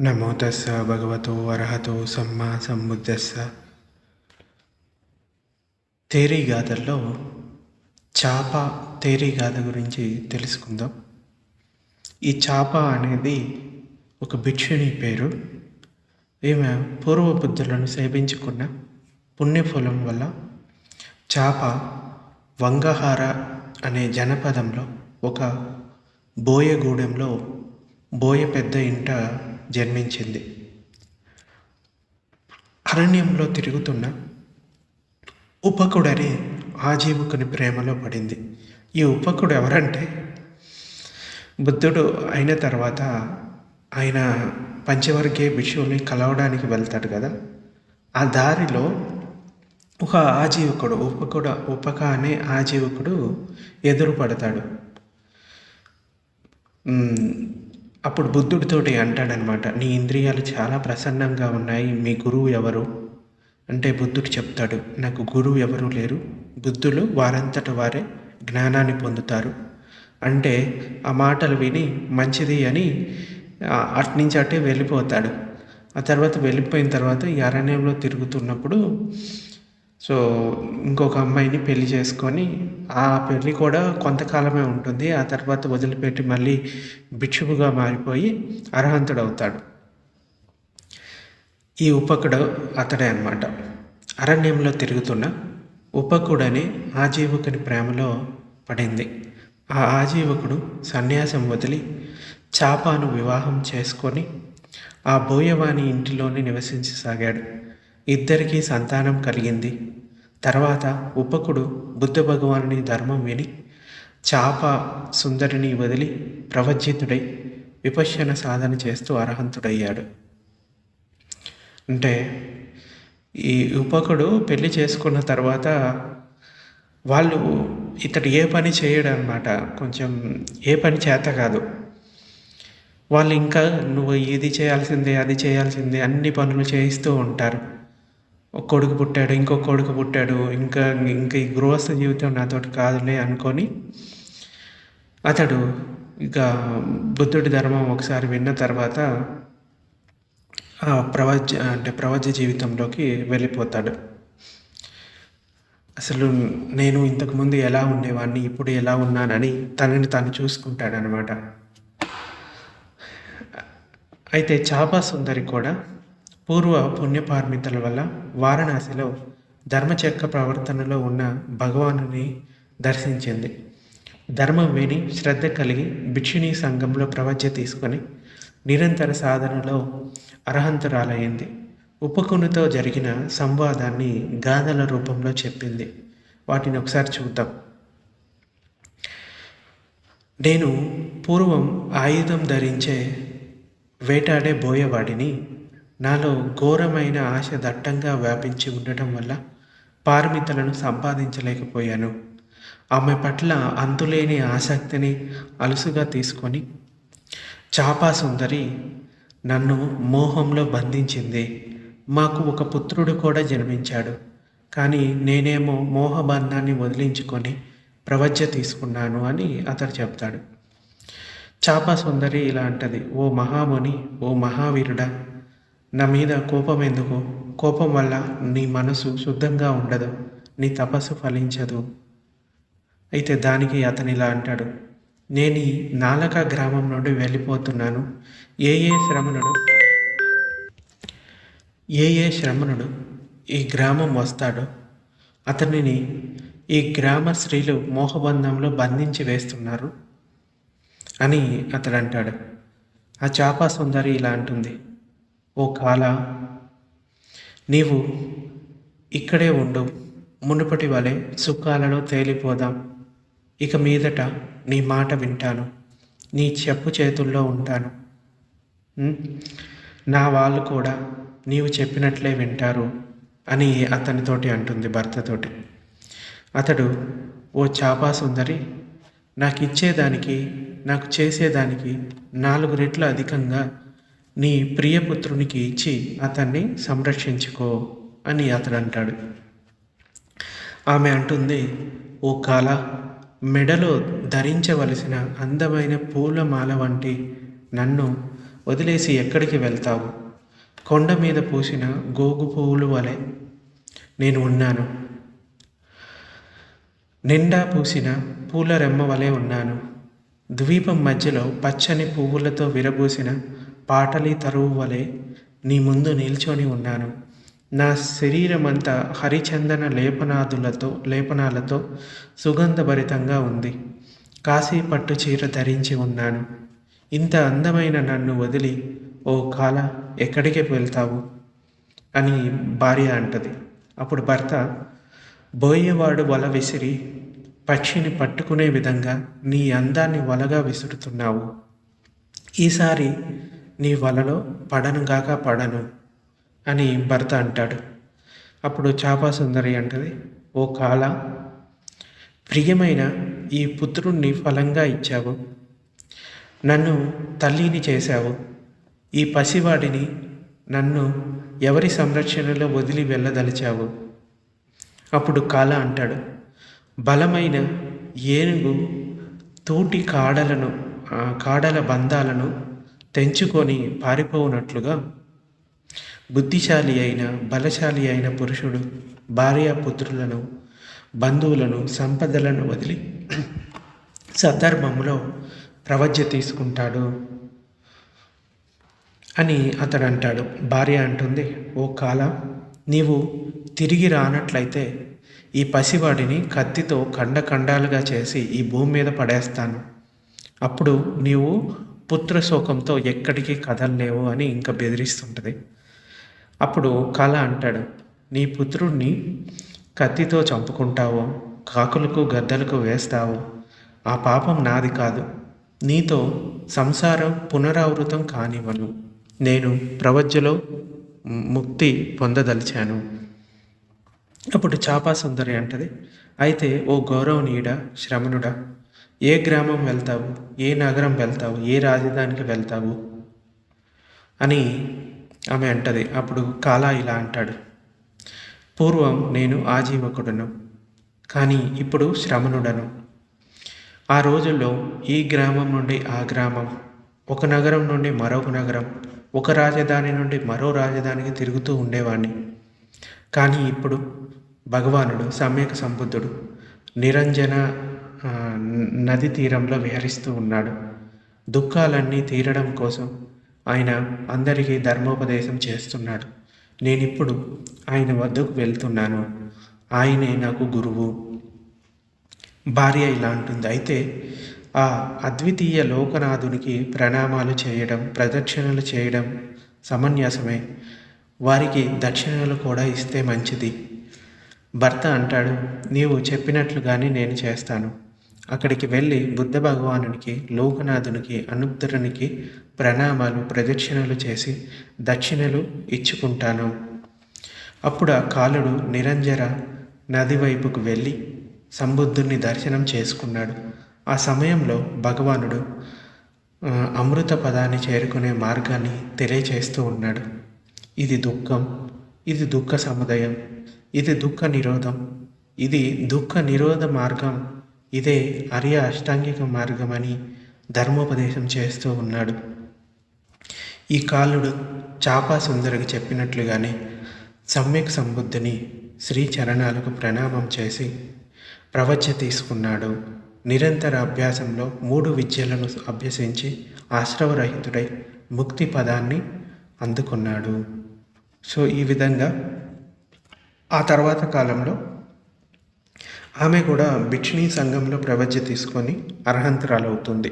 నమో తస్స భగవతో అర్హతో సమ్మా సంబుద్ధస్స తేరీ గాథల్లో చాప తేరీ గాథ గురించి తెలుసుకుందాం. ఈ చాప అనేది ఒక భిక్షుని పేరు. ఈమె పూర్వ బుద్ధులను సేవించుకున్న పుణ్యఫలం వల్ల చాప వంగహార అనే జనపదంలో ఒక బోయగూడెంలో బోయ పెద్ద ఇంట జన్మించింది. అరణ్యంలో తిరుగుతున్న ఉపకుడని ఆజీవుకుని ప్రేమలో పడింది. ఈ ఉపకుడు ఎవరంటే బుద్ధుడు అయిన తర్వాత ఆయన పంచవర్గీయ భిక్షువుని కలవడానికి వెళ్తాడు కదా. ఆ దారిలో ఒక ఆజీవకుడు ఉపకుడ ఉపక అనే ఆజీవకుడు ఎదురుపడతాడు. అప్పుడు బుద్ధుడితోటి అంటాడనమాట నీ ఇంద్రియాలు చాలా ప్రసన్నంగా ఉన్నాయి మీ గురువు ఎవరు? అంటే బుద్ధుడు చెప్తాడు నాకు గురువు ఎవరు లేరు బుద్ధులు వారంతట వారే జ్ఞానాన్ని పొందుతారు. అంటే ఆ మాటలు విని మంచిది అని అటు అట్నుంచి అటే వెళ్ళిపోతాడు. ఆ తర్వాత వెళ్ళిపోయిన తర్వాత ఈ అరణ్యంలో తిరుగుతున్నప్పుడు సో ఇంకొక అమ్మాయిని పెళ్ళి చేసుకొని ఆ పెళ్ళి కూడా కొంతకాలమే ఉంటుంది. ఆ తర్వాత వదిలిపెట్టి మళ్ళీ భిక్షువుగా మారిపోయి అర్హంతుడు అవుతాడు ఈ ఉపకుడు అతడే అనమాట అరణ్యంలో తిరుగుతున్న ఉపకుడని ఆజీవకుని ప్రేమలో పడింది. ఆ ఆజీవకుడు సన్యాసం వదిలి చాపాను వివాహం చేసుకొని ఆ బోయవాణి ఇంటిలోనే నివసించసాగాడు. ఇద్దరికీ సంతానం కలిగింది. తర్వాత ఉపకుడు బుద్ధ భగవానుని ధర్మం విని చాప సుందరిని వదిలి ప్రవజ్జితుడై విపశ్యన సాధన చేస్తూ అర్హంతుడయ్యాడు. అంటే ఈ ఉపకుడు పెళ్ళి చేసుకున్న తర్వాత వాళ్ళు ఇతడు ఏ పని చేయడనమాట కొంచెం ఏ పని చేత కాదు. వాళ్ళు ఇంకా నువ్వు ఇది చేయాల్సిందే అది చేయాల్సిందే అన్ని పనులు చేయిస్తూ ఉంటారు. ఒక కొడుకు పుట్టాడు ఇంకో కొడుకు పుట్టాడు ఇంకా ఇంకా ఈ గృహస్థ జీవితం నాతోటి కాదులే అనుకొని అతడు ఇక బుద్ధుడి ధర్మం ఒకసారి విన్న తర్వాత ప్రవచ అంటే ప్రవచ జీవితంలోకి వెళ్ళిపోతాడు. అసలు నేను ఇంతకుముందు ఎలా ఉండేవాడిని ఇప్పుడు ఎలా ఉన్నానని తనని తాను చూసుకుంటాడనమాట అయితే చాపా సుందరి కూడా పూర్వ పుణ్యపార్మితల వల్ల వారణాసిలో ధర్మచక్ర ప్రవర్తనలో ఉన్న భగవానుని దర్శించింది. ధర్మం విని శ్రద్ధ కలిగి భిక్షుని సంఘంలో ప్రవజ్య తీసుకొని నిరంతర సాధనలో అర్హంతురాలయ్యింది ఉపకునితో జరిగిన సంవాదాన్ని గాథల రూపంలో చెప్పింది. వాటిని ఒకసారి చూద్దాం. నేను పూర్వం ఆయుధం ధరించే వేటాడే బోయవాడిని నాలో ఘోరమైన ఆశ దట్టంగా వ్యాపించి ఉండటం వల్ల పారమితలను సంపాదించలేకపోయాను. ఆమె పట్ల అంతులేని ఆసక్తిని అలుసుగా తీసుకొని చాపా సుందరి నన్ను మోహంలో బంధించింది. మాకు ఒక పుత్రుడు కూడా జన్మించాడు. కానీ నేనేమో మోహబంధాన్ని వదిలించుకొని ప్రవజ్య తీసుకున్నాను అని అతడు చెప్తాడు. చాపా సుందరి ఇలా అంటది. ఓ మహాముని ఓ మహావీరుడా నా మీద కోపం ఎందుకు? కోపం వల్ల నీ మనసు శుద్ధంగా ఉండదు నీ తపస్సు ఫలించదు. అయితే దానికి అతను ఇలా అంటాడు నేను ఈ నాలక గ్రామం నుండి వెళ్ళిపోతున్నాను. ఏ ఏ శ్రమణుడు ఏ ఏ శ్రమణుడు ఈ గ్రామం వస్తాడో అతనిని ఈ గ్రామ స్త్రీలు మోహబంధంలో బంధించి వేస్తున్నారు అని అతడు అంటాడు. ఆ చాపా సుందరి ఇలా అంటుంది ఓ కాల నీవు ఇక్కడే ఉండు మునుపటి వలె సుఖాలలో తేలిపోదాం. ఇక మీదట నీ మాట వింటాను నీ చెప్పు చేతుల్లో ఉంటాను. నా వాళ్ళు కూడా నీవు చెప్పినట్లే వింటారు అని అతనితోటి అంటుంది భర్తతోటి. అతడు ఓ చాపా సుందరి నాకు ఇచ్చేదానికి నాకు చేసేదానికి నాలుగు రెట్లు అధికంగా నీ ప్రియపుత్రునికి ఇచ్చి అతన్ని సంరక్షించుకో అని అతడు అంటాడు. ఆమె అంటుంది ఓ కాల మెడలో ధరించవలసిన అందమైన పూలమాల వంటి నన్ను వదిలేసి ఎక్కడికి వెళ్తావు? కొండ మీద పూసిన గోగు పువ్వులు వలె నేను ఉన్నాను. నిండా పూసిన పూల రెమ్మ వలె ఉన్నాను. ద్వీపం మధ్యలో పచ్చని పువ్వులతో విరబూసిన పాటలి తరువు వలె నీ ముందు నిల్చొని ఉన్నాను. నా శరీరమంతా హరిచందన లేపనాదులతో లేపనాలతో సుగంధభరితంగా ఉంది. కాశీ పట్టు చీర ధరించి ఉన్నాను. ఇంత అందమైన నన్ను వదిలి ఓ కాల ఎక్కడికి వెళ్తావు? అని భార్య అంటది. అప్పుడు భర్త బోయేవాడు వల విసిరి పక్షిని పట్టుకునే విధంగా నీ అందాన్ని వలగా విసురుతున్నావు. ఈసారి నీ వలలో పడనుగాక పడను అని భర్త అంటాడు. అప్పుడు చాపా సుందరి అంటది ఓ కాల ప్రియమైన ఈ పుత్రుణ్ణి ఫలంగా ఇచ్చావు. నన్ను తల్లిని చేశావు. ఈ పసివాడిని నన్ను ఎవరి సంరక్షణలో వదిలి వెళ్ళదలిచావు? అప్పుడు కాల అంటాడు బలమైన ఏనుగు తోటి కాడలను కాడల బంధాలను తెంచుకొని పారిపోవునట్లుగా బుద్ధిశాలి అయిన బలశాలి అయిన పురుషుడు భార్యాపుత్రులను బంధువులను సంపదలను వదిలి సందర్భంలో ప్రవజ్య తీసుకుంటాడు అని అతడు అంటాడు భార్య అంటుంది ఓ కాల నీవు తిరిగి రానట్లయితే ఈ పసివాడిని కత్తితో ఖండఖండాలుగా చేసి ఈ భూమి మీద పడేస్తాను. అప్పుడు నీవు పుత్రశోకంతో ఎక్కడికి కదలలేవు అని ఇంకా బెదిరిస్తుంటుంది. అప్పుడు కళ అంటాడు నీ పుత్రుణ్ణి కత్తితో చంపుకుంటావో కాకులకు గద్దలకు వేస్తావో. ఆ పాపం నాది కాదు. నీతో సంసారం పునరావృతం కానివ్వను. నేను ప్రవజ్యలో ముక్తి పొందదలిచాను. అప్పుడు చాపా సుందరి అంటది అయితే ఓ గౌరవనీయుడా శ్రమణుడా ఏ గ్రామం వెళ్తావు? ఏ నగరం వెళ్తావు? ఏ రాజధానికి వెళ్తావు? అని ఆమె అంటది. అప్పుడు కాలా ఇలా అంటాడు. పూర్వం నేను ఆజీవకుడను కానీ ఇప్పుడు శ్రమణుడను. ఆ రోజుల్లో ఈ గ్రామం నుండి ఆ గ్రామం ఒక నగరం నుండి మరొక నగరం ఒక రాజధాని నుండి మరో రాజధానికి తిరుగుతూ ఉండేవాడిని కానీ ఇప్పుడు భగవానుడు సమ్యక సంబుద్ధుడు నిరంజన నది తీరంలో విహరిస్తూ ఉన్నాడు. దుఃఖాలన్నీ తీరడం కోసం ఆయన అందరికీ ధర్మోపదేశం చేస్తున్నాడు. నేనిప్పుడు ఆయన వద్దకు వెళ్తున్నాను. ఆయనే నాకు గురువు. భార్య ఇలా అంటుంది. అయితే ఆ అద్వితీయ లోకనాథునికి ప్రణామాలు చేయడం ప్రదక్షిణలు చేయడం సమన్యాసమే వారికి దక్షిణలు కూడా ఇస్తే మంచిది. భర్త అంటాడు నీవు చెప్పినట్లుగానే నేను చేస్తాను. అక్కడికి వెళ్ళి బుద్ధ భగవానునికి లోకనాథునికి అనుద్ధరునికి ప్రణామాలు ప్రదక్షిణలు చేసి దక్షిణలు ఇచ్చుకుంటాను. అప్పుడు ఆ కాలుడు నిరంజర నది వైపుకు వెళ్ళి సంబుద్ధుని దర్శనం చేసుకున్నాడు. ఆ సమయంలో భగవానుడు అమృత పదాన్ని చేరుకునే మార్గాన్ని తెలియచేస్తూ ఉన్నాడు. ఇది దుఃఖం ఇది దుఃఖ సముదయం ఇది దుఃఖ నిరోధం ఇది దుఃఖ నిరోధ మార్గం ఇదే అర్య అష్టాంగిక మార్గమని ధర్మోపదేశం చేస్తూ ఉన్నాడు. ఈ కాలుడు చాపా సుందరికి చెప్పినట్లుగానే సమ్యక్ సంబుద్ధుని శ్రీ చరణాలకు ప్రణామం చేసి ప్రవచ తీసుకున్నాడు. నిరంతర అభ్యాసంలో మూడు విద్యలను అభ్యసించి ఆశ్రవరహితుడై ముక్తి పదాన్ని అందుకున్నాడు. సో ఈ విధంగా ఆ తర్వాత కాలంలో ఆమె కూడా భిక్షిణీ సంఘంలో ప్రవజ్య తీసుకొని అర్హంతరాలవుతుంది.